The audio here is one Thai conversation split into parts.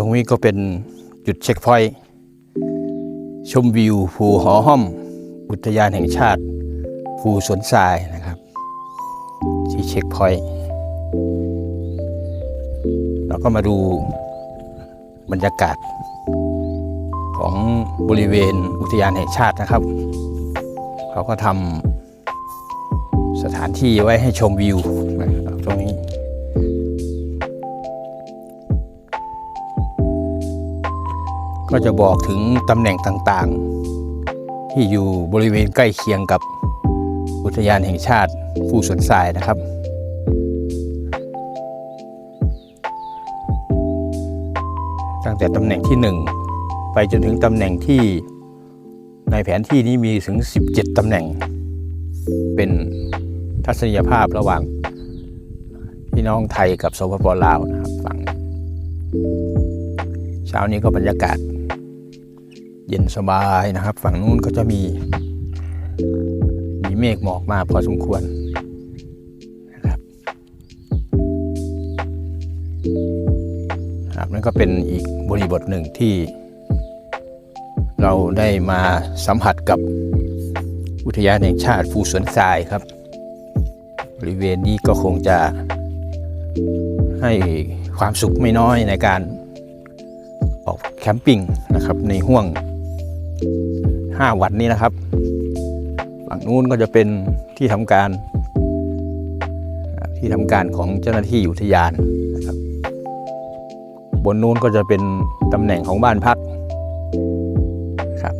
ตรงนี้ก็เป็นจุดเช็คพอยต์ชมวิวภูหอห้อม อุทยานแห่งชาติภูสวนทรายนะครับ ที่เช็คพอยต์เราก็มาดูบรรยากาศของบริเวณอุทยานแห่งชาตินะครับ เขาก็ทำสถานที่ไว้ให้ชมวิว ก็จะบอกถึงตำแหน่งต่างๆ ที่อยู่บริเวณใกล้เคียงกับอุทยานแห่งชาติผู้สวนทรายนะครับ ตั้งแต่ตำแหน่งที่ 1 ไปจนถึงตำแหน่งที่ในแผนที่นี้มีถึง 17 ตำแหน่ง เป็นทัศนียภาพระหว่างพี่น้องไทยกับสปปลาวนะครับฝั่งเช้านี้ก็บรรยากาศ เย็นสบายนะครับ ฝั่งนู้นก็จะมีมีเมฆหมอกมาพอสมควรนะครับครับนั่นก็เป็นอีกบริบทหนึ่งที่ เราได้มาสัมผัสกับอุทยานแห่งชาติภูสวนทรายครับ บริเวณนี้ก็คงจะให้ความสุขไม่น้อยในการออกแคมปิ้งนะครับในห่วง 5 วันนี้นะครับ ฝั่งนู้นก็จะเป็นที่ทำการ ที่ทำการของเจ้าหน้าที่อุทยานนะครับ บนนู้นก็จะเป็นตำแหน่งของบ้านพักครับ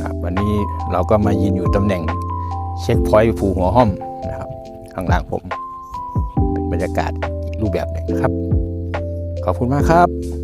ครับวันนี้เราก็มายืนอยู่ตำแหน่งเช็คพอยต์ภูหัวห้อมนะครับ ข้างล่างผม เป็นบรรยากาศอีกรูปแบบหนึ่งนะครับ ขอบคุณมากครับ